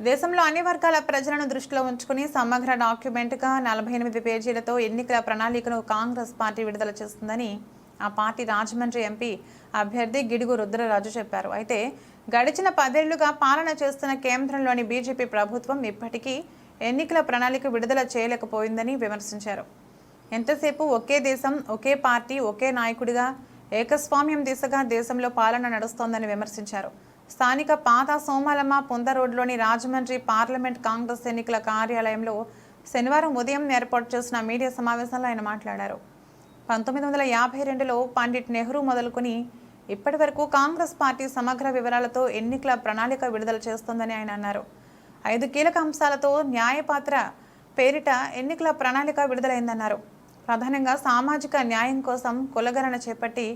దేశంలో అన్ని వర్గాల ప్రజలను దృష్టిలో ఉంచుకుని సమగ్ర డాక్యుమెంట్గా నలభై ఎనిమిది పేజీలతో ఎన్నికల ప్రణాళికను కాంగ్రెస్ పార్టీ విడుదల చేస్తుందని ఆ పార్టీ రాజమండ్రి ఎంపీ అభ్యర్థి గిడుగు రుద్రరాజు చెప్పారు. అయితే గడిచిన పదేళ్ళుగా పాలన చేస్తున్న కేంద్రంలోని బీజేపీ ప్రభుత్వం ఇప్పటికీ ఎన్నికల ప్రణాళిక విడుదల చేయలేకపోయిందని విమర్శించారు. ఎంతసేపు ఒకే దేశం ఒకే పార్టీ ఒకే నాయకుడిగా ఏకస్వామ్యం దిశగా దేశంలో పాలన నడుస్తోందని విమర్శించారు. స్థానిక పాత సోమలమ్మ పొంద రోడ్లోని రాజమండ్రి పార్లమెంట్ కాంగ్రెస్ ఎన్నికల కార్యాలయంలో శనివారం ఉదయం ఏర్పాటు చేసిన మీడియా సమావేశంలో ఆయన మాట్లాడారు. పంతొమ్మిది వందల యాభై రెండులో పండిట్ నెహ్రూ మొదలుకొని ఇప్పటి వరకు కాంగ్రెస్ పార్టీ సమగ్ర వివరాలతో ఎన్నికల ప్రణాళిక విడుదల చేస్తోందని ఆయన అన్నారు. ఐదు కీలక అంశాలతో న్యాయపాత్ర పేరిట ఎన్నికల ప్రణాళిక విడుదలైందన్నారు. ప్రధానంగా సామాజిక న్యాయం కోసం కులగణన చేపట్టి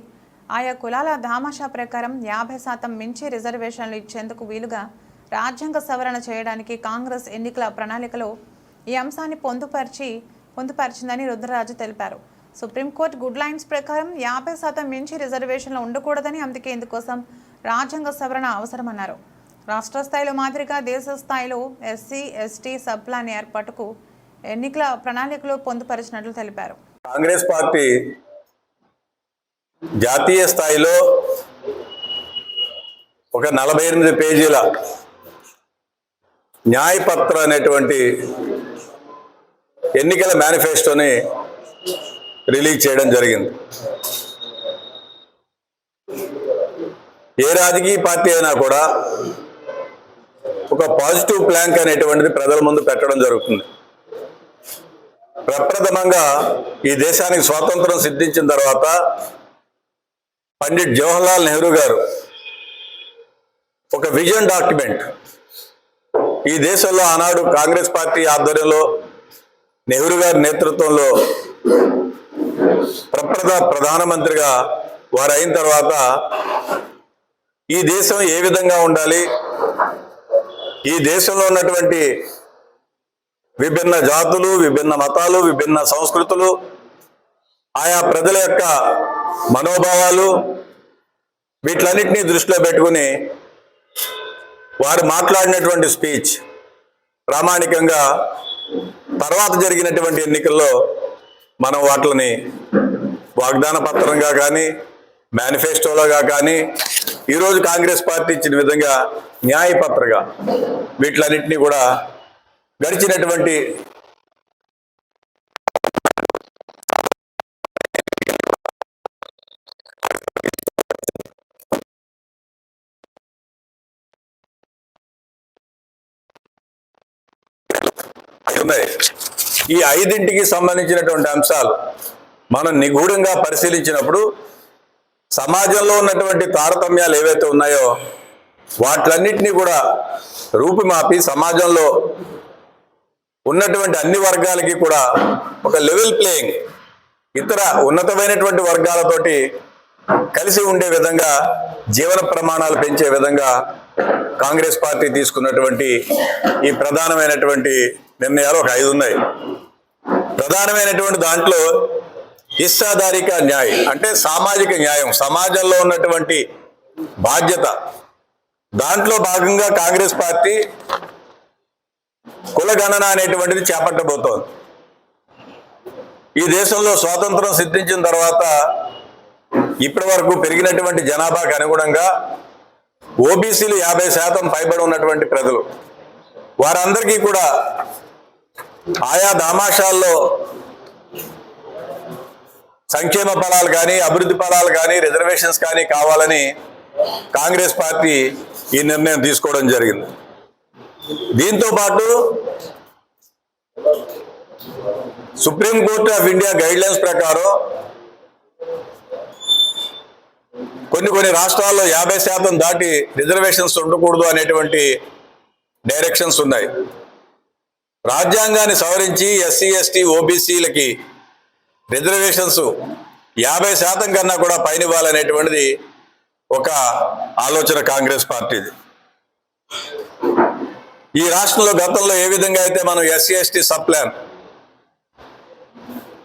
ఆయా కులాల దామాషా ప్రకారం యాభై శాతం మించి రిజర్వేషన్లు ఇచ్చేందుకు వీలుగా రాజ్యాంగ సవరణ చేయడానికి కాంగ్రెస్ ఎన్నికల ప్రణాళికలో ఈ అంశాన్ని పొందుపరిచి పొందుపరిచిందని రుద్రరాజు తెలిపారు. సుప్రీంకోర్టు గుడ్ లైన్స్ ప్రకారం యాభై శాతం మించి రిజర్వేషన్లు ఉండకూడదని అందుకే ఇందుకోసం రాజ్యాంగ సవరణ అవసరమన్నారు. రాష్ట్ర స్థాయిలో మాదిరిగా దేశ స్థాయిలో ఎస్సీ ఎస్టీ సబ్ ఏర్పాటుకు ఎన్నికల ప్రణాళికలో పొందుపరిచినట్లు తెలిపారు. కాంగ్రెస్ పార్టీ జాతీయ స్థాయిలో ఒక నలభై ఎనిమిది పేజీల న్యాయపత్ర అనేటువంటి ఎన్నికల మేనిఫెస్టోని రిలీజ్ చేయడం జరిగింది. ఏ రాజకీయ పార్టీ అయినా కూడా ఒక పాజిటివ్ ప్లాంక్ అనేటువంటిది ప్రజల ముందు పెట్టడం జరుగుతుంది. ప్రప్రథమంగా ఈ దేశానికి స్వాతంత్రం సిద్ధించిన తర్వాత పండిట్ జవహర్లాల్ నెహ్రూ గారు ఒక విజన్ డాక్యుమెంట్. ఈ దేశంలో ఆనాడు కాంగ్రెస్ పార్టీ ఆధ్వర్యంలో నెహ్రూ గారి నేతృత్వంలో ప్రప్రథ ప్రధానమంత్రిగా వారు అయిన తర్వాత ఈ దేశం ఏ విధంగా ఉండాలి? ఈ దేశంలో ఉన్నటువంటి విభిన్న జాతులు విభిన్న మతాలు విభిన్న సంస్కృతులు ఆయా ప్రజల యొక్క మనోభావాలు వీటిలన్నింటినీ దృష్టిలో పెట్టుకుని వారు మాట్లాడినటువంటి స్పీచ్ ప్రామాణికంగా తర్వాత జరిగినటువంటి ఎన్నికల్లో మనం వాటిని వాగ్దాన పత్రంగా కానీ మేనిఫెస్టోలోగా కానీ ఈరోజు కాంగ్రెస్ పార్టీ ఇచ్చిన విధంగా న్యాయపత్రగా వీటిలన్నింటినీ కూడా గడిచినటువంటి ఉన్నాయి ఈ ఐదింటికి సంబంధించినటువంటి అంశాలు మనం నిగూఢంగా పరిశీలించినప్పుడు సమాజంలో ఉన్నటువంటి తారతమ్యాలు ఏవైతే ఉన్నాయో వాటిలన్నింటినీ కూడా రూపుమాపి సమాజంలో ఉన్నటువంటి అన్ని వర్గాలకి కూడా ఒక లెవెల్ ప్లేయింగ్ ఇతర ఉన్నతమైనటువంటి వర్గాలతోటి కలిసి ఉండే విధంగా జీవన ప్రమాణాలు పెంచే విధంగా కాంగ్రెస్ పార్టీ తీసుకున్నటువంటి ఈ ప్రధానమైనటువంటి నిర్ణయాలు ఒక ఐదు ఉన్నాయి. ప్రధానమైనటువంటి దాంట్లో హిస్సాధారిక న్యాయం అంటే సామాజిక న్యాయం సమాజంలో ఉన్నటువంటి బాధ్యత. దాంట్లో భాగంగా కాంగ్రెస్ పార్టీ కులగణన అనేటువంటిది చేపట్టబోతోంది. ఈ దేశంలో స్వాతంత్రం సిద్ధించిన తర్వాత ఇప్పటి వరకు పెరిగినటువంటి జనాభాకు అనుగుణంగా ఓబీసీలు యాభై శాతం పైబడి ఉన్నటువంటి ప్రజలు. వారందరికీ కూడా ఆయా దామాషాల్లో సంక్షేమ ఫలాలు కానీ అభివృద్ధి ఫలాలు కానీ రిజర్వేషన్స్ కానీ కావాలని కాంగ్రెస్ పార్టీ ఈ నిర్ణయం తీసుకోవడం జరిగింది. దీంతో పాటు supreme court of India guide lines ప్రకారం కొన్ని కొన్ని రాష్ట్రాల్లో యాభై శాతం దాటి రిజర్వేషన్స్ ఉండకూడదు అనేటువంటి డైరెక్షన్స్ ఉన్నాయి. రాజ్యాంగాన్ని సవరించి ఎస్సీ ఎస్టీ ఓబీసీలకి రిజర్వేషన్స్ యాభై శాతం కన్నా కూడా పైన ఇవ్వాలనేటువంటిది ఒక ఆలోచన కాంగ్రెస్ పార్టీది. ఈ రాష్ట్రంలో గతంలో ఏ విధంగా అయితే మనం ఎస్సీ ఎస్టీ సబ్ ప్లాన్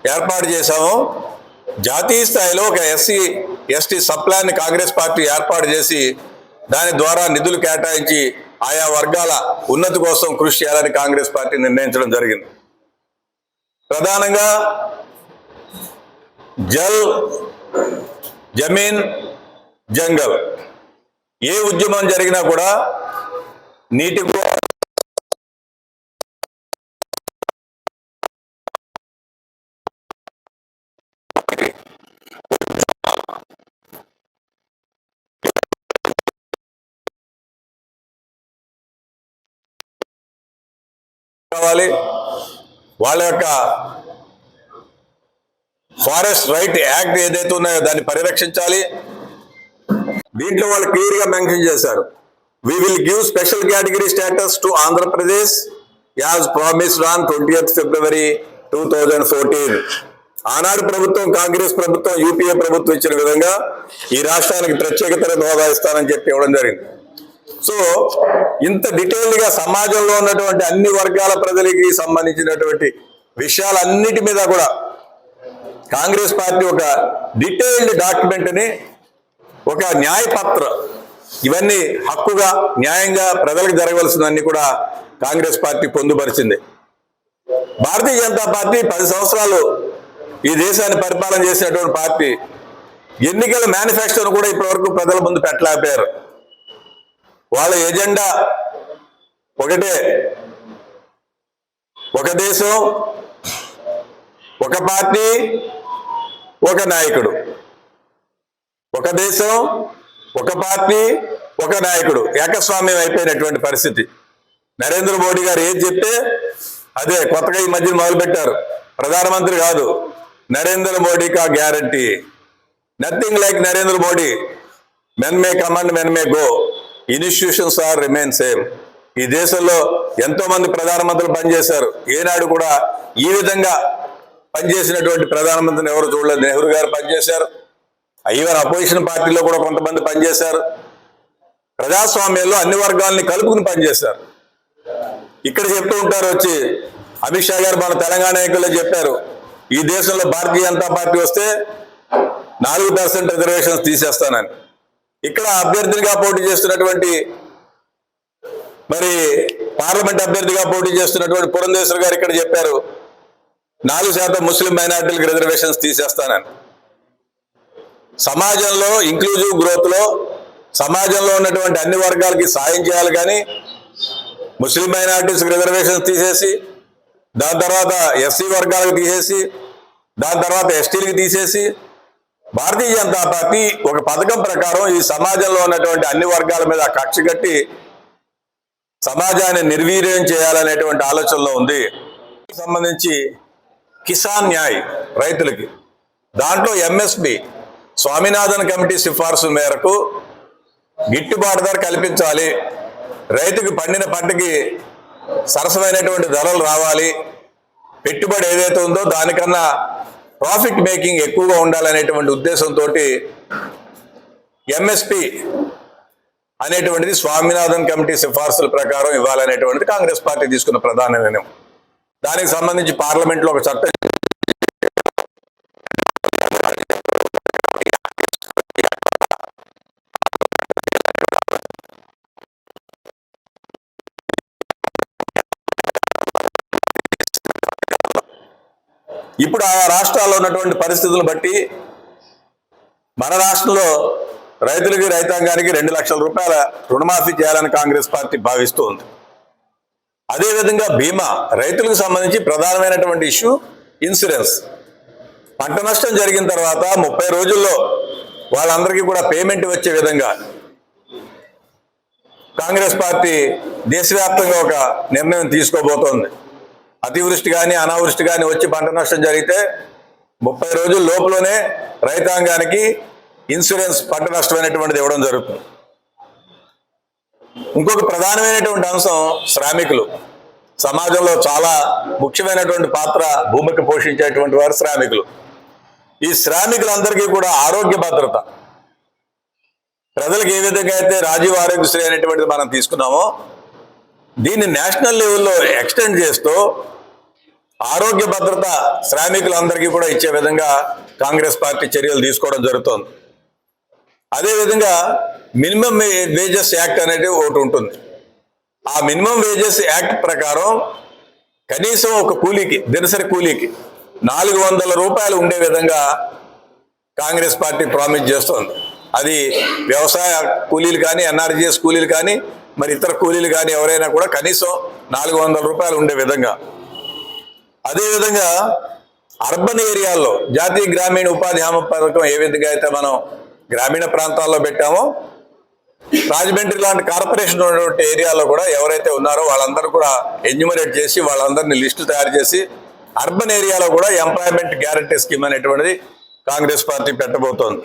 ఏర్పాటు చేశామో జాతీయ స్థాయిలో ఒక ఎస్సీ ఎస్టీ సబ్ ప్లాన్ని కాంగ్రెస్ పార్టీ ఏర్పాటు చేసి దాని ద్వారా నిధులు కేటాయించి ఆయా వర్గాల ఉన్నతి కోసం కృషి చేయాలని కాంగ్రెస్ పార్టీ నిర్ణయించడం జరిగింది. ప్రధానంగా జల్ జమీన్ జంగల్ ఏ ఉద్యమం జరిగినా కూడా నీటి కావాలి. వాళ్ళ యొక్క ఫారెస్ట్ రైట్ యాక్ట్ ఏదైతే ఉన్నాయో దాన్ని పరిరక్షించాలి. దీంట్లో వాళ్ళు క్లియర్గా మెన్షన్ చేశారు. We will give special category status to Andhra Pradesh as promised on twenty February two thousand fourteen ఆనాడు ప్రభుత్వం కాంగ్రెస్ ప్రభుత్వం యూపీఏ ప్రభుత్వం ఇచ్చిన విధంగా ఈ రాష్ట్రానికి ప్రత్యేకతర హోదా ఇస్తానని చెప్పి ఇవ్వడం జరిగింది. సో ఇంత డీటెయిల్గా సమాజంలో ఉన్నటువంటి అన్ని వర్గాల ప్రజలకి సంబంధించినటువంటి విషయాలన్నిటి మీద కూడా కాంగ్రెస్ పార్టీ ఒక డీటెయిల్డ్ డాక్యుమెంట్ని ఒక న్యాయపత్ర ఇవన్నీ హక్కుగా న్యాయంగా ప్రజలకు జరగవలసినవన్నీ కూడా కాంగ్రెస్ పార్టీ పొందుపరిచింది. భారతీయ జనతా పార్టీ పది సంవత్సరాలు ఈ దేశాన్ని పరిపాలన చేసినటువంటి పార్టీ. ఎన్నికల మేనిఫెస్టోను కూడా ఇప్పటివరకు ప్రజల ముందు పెట్టలేకపోయారు. వాళ్ళ ఎజెండా ఒకటే. ఒక దేశం ఒక పార్టీ ఒక నాయకుడు. ఒక దేశం ఒక పార్టీ ఒక నాయకుడు. ఏకస్వామ్యం అయిపోయినటువంటి పరిస్థితి. నరేంద్ర మోడీ గారు ఏది చెప్తే అదే కొత్తగా ఈ మధ్యన మొదలు పెట్టారు ప్రధానమంత్రి కాదు నరేంద్ర మోడీ కా guarantee. Nothing like Narendra Modi. Men may come and men may go institutions are remain same ఈ దేశంలో ఎంతో మంది ప్రధానమంత్రులు పనిచేశారు. ఏనాడు కూడా ఈ విధంగా పనిచేసినటువంటి ప్రధానమంత్రిని ఎవరు చూడలేదు. నెహ్రూ గారు పనిచేశారు. ఈవెన్ అపోజిషన్ పార్టీలో కూడా కొంతమంది పనిచేశారు. ప్రజాస్వామ్యంలో అన్ని వర్గాల్ని కలుపుకుని పనిచేశారు. ఇక్కడ చెప్తూ ఉంటారు వచ్చి అమిత్ షా గారు మన తెలంగాణ ఎన్నికల్లో చెప్పారు. ఈ దేశంలో భారతీయ జనతా పార్టీ వస్తే నాలుగు పర్సెంట్ రిజర్వేషన్స్ తీసేస్తానని. ఇక్కడ అభ్యర్థినిగా పోటీ చేస్తున్నటువంటి మరి పార్లమెంట్ అభ్యర్థిగా పోటీ చేస్తున్నటువంటి పురంధేశ్వర్ గారు ఇక్కడ చెప్పారు నాలుగు శాతం ముస్లిం మైనార్టీలకు రిజర్వేషన్స్ తీసేస్తానని. సమాజంలో ఇంక్లూజివ్ గ్రోత్లో సమాజంలో ఉన్నటువంటి అన్ని వర్గాలకి సాయం చేయాలి కానీ ముస్లిం మైనార్టీస్కి రిజర్వేషన్స్ తీసేసి దాని తర్వాత ఎస్సీ వర్గాలకు తీసేసి దాని తర్వాత ఎస్టీలకు తీసేసి భారతీయ జనతా పార్టీ ఒక పథకం ప్రకారం ఈ సమాజంలో ఉన్నటువంటి అన్ని వర్గాల మీద కక్ష కట్టి సమాజాన్ని నిర్వీర్యం చేయాలనేటువంటి ఆలోచనలో ఉంది. సంబంధించి కిసాన్ న్యాయ్ రైతులకి దాంట్లో ఎంఎస్పి స్వామినాథన్ కమిటీ సిఫార్సు మేరకు గిట్టుబాటు ధర కల్పించాలి రైతుకి పండిన పంటకి సరసమైనటువంటి ధరలు రావాలి పెట్టుబడి ఏదైతే ఉందో దానికన్నా ప్రాఫిట్ మేకింగ్ ఎక్కువగా ఉండాలనేటువంటి ఉద్దేశంతో ఎంఎస్పి అనేటువంటిది స్వామినాథన్ కమిటీ సిఫార్సుల ప్రకారం ఇవ్వాలనేటువంటిది కాంగ్రెస్ పార్టీ తీసుకున్న ప్రధాన నిర్ణయం. దానికి సంబంధించి పార్లమెంట్లో ఒక చట్టం ఇప్పుడు ఆ రాష్ట్రాల్లో ఉన్నటువంటి పరిస్థితులను బట్టి మన రాష్ట్రంలో రైతులకి రైతాంగానికి రెండు లక్షల రూపాయల రుణమాఫీ చేయాలని కాంగ్రెస్ పార్టీ భావిస్తూ ఉంది. అదేవిధంగా బీమా రైతులకు సంబంధించి ప్రధానమైనటువంటి ఇష్యూ ఇన్సూరెన్స్. పంట నష్టం జరిగిన తర్వాత ముప్పై రోజుల్లో వాళ్ళందరికీ కూడా పేమెంట్ వచ్చే విధంగా కాంగ్రెస్ పార్టీ దేశవ్యాప్తంగా ఒక నిర్ణయం తీసుకోబోతోంది. అతివృష్టి కానీ అనావృష్టి కానీ వచ్చి పంట నష్టం జరిగితే ముప్పై రోజుల లోపలనే రైతాంగానికి ఇన్సూరెన్స్ పంట నష్టమైనటువంటిది ఇవ్వడం జరుగుతుంది. ఇంకొక ప్రధానమైనటువంటి అంశం శ్రామికులు. సమాజంలో చాలా ముఖ్యమైనటువంటి పాత్ర భూమికి పోషించేటువంటి వారు శ్రామికులు. ఈ శ్రామికులందరికీ కూడా ఆరోగ్య భద్రత. ప్రజలకు ఏ విధంగా అయితే రాజీవ్ ఆరోగ్యశ్రీ అనేటువంటిది మనం తీసుకున్నామో దీన్ని నేషనల్ లెవెల్లో ఎక్స్టెండ్ చేస్తూ ఆరోగ్య భద్రత శ్రామికులందరికీ కూడా ఇచ్చే విధంగా కాంగ్రెస్ పార్టీ చర్యలు తీసుకోవడం జరుగుతోంది. అదేవిధంగా మినిమం వేజెస్ యాక్ట్ అనేది ఒకటి ఉంటుంది. ఆ మినిమం వేజెస్ యాక్ట్ ప్రకారం కనీసం ఒక కూలీకి దినసరి కూలీకి నాలుగు వందల రూపాయలు ఉండే విధంగా కాంగ్రెస్ పార్టీ ప్రామిస్ చేస్తోంది. అది వ్యవసాయ కూలీలు కానీ ఎన్ఆర్జీఎస్ కూలీలు కానీ మరి ఇతర కూలీలు కానీ ఎవరైనా కూడా కనీసం నాలుగు వందల రూపాయలు ఉండే విధంగా. అదేవిధంగా అర్బన్ ఏరియాల్లో జాతీయ గ్రామీణ ఉపాధి హామీ పథకం ఏ విధంగా అయితే మనం గ్రామీణ ప్రాంతాల్లో పెట్టామో రాజమండ్రి లాంటి కార్పొరేషన్ ఉన్నటువంటి ఏరియాలో కూడా ఎవరైతే ఉన్నారో వాళ్ళందరూ కూడా ఎన్యూమరేట్ చేసి వాళ్ళందరినీ లిస్టు తయారు చేసి అర్బన్ ఏరియాలో కూడా ఎంప్లాయ్మెంట్ గ్యారంటీ స్కీమ్ అనేటువంటిది కాంగ్రెస్ పార్టీ పెట్టబోతోంది.